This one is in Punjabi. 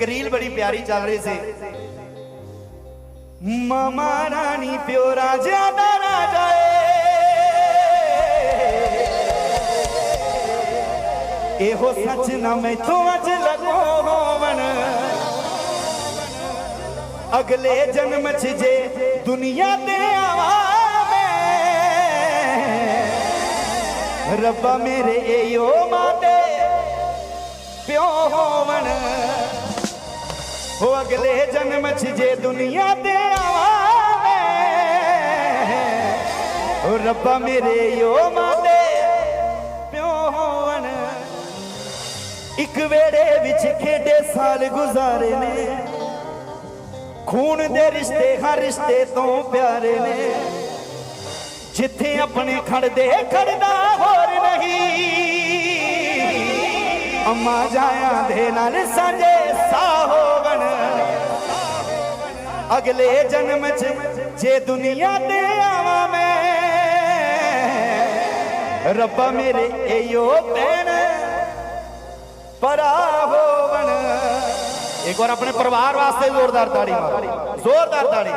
ਇੱਕ ਰੀਲ ਬੜੀ ਪਿਆਰੀ ਚੱਲ ਰਹੀ ਸੀ। ਮਾਮਾ ਰਾਣੀ ਪਿਓ ਰਾਜਾ ਦਾ ਰਾਜਾ ਏ ਇਹੋ ਸੱਚ ਨਾ ਮੈਥੋਂ ਅੱਜ ਲੱਗੋ ਹੋਵਣ। ਅਗਲੇ ਜਨਮ ਚ ਜੇ ਦੁਨੀਆ ਤੇ ਆਵਾਂ ਮੈਂ, ਰੱਬਾ ਮੇਰੇ ਏਯੋ ਮਾਤੇ ਪਿਓ ਹੋਵਣ। ਹੋ ਅਗਲੇ ਜਨਮ ਚ ਜੇ ਦੁਨੀਆ ਤੇ ਆਵਾਂ ਮੈਂ ਹੋ ਰੱਬਾ ਮੇਰੇ ਏਯੋ ਮਾਤੇ, ਪਿਓ ਹੋਵਣ। ਇੱਕ ਵੇੜੇ ਵਿੱਚ ਖੇਡੇ ਸਾਲ ਗੁਜ਼ਾਰੇ ਨੇ। ਖੂਨ ਦੇ ਰਿਸ਼ਤੇ ਹਰ ਰਿਸ਼ਤੇ ਤੋਂ ਪਿਆਰੇ ਨੇ। ਜਿੱਥੇ ਆਪਣੇ ਖੜਦੇ ਖੜਦਾ ਹੋਰ ਨਹੀਂ। ਅੰਮਾ ਜਾਇਆ ਦੇ ਨਾਲ ਸਾਂਝੇ ਅਗਲੇ ਜਨਮ ਚ ਜੇ ਦੁਨੀਆ ਤੇ ਆਵਾਂ ਮੈਂ ਰੱਬਾ ਮੇਰੇ ਏਯੋ ਭੈਣ ਪਰਾ ਹੋਵਣ। ਇੱਕ ਵਾਰ ਆਪਣੇ ਪਰਿਵਾਰ ਵਾਸਤੇ ਜ਼ੋਰਦਾਰ ਤਾੜੀ ਮਾਰੋ। ਜ਼ੋਰਦਾਰ ਤਾੜੀ।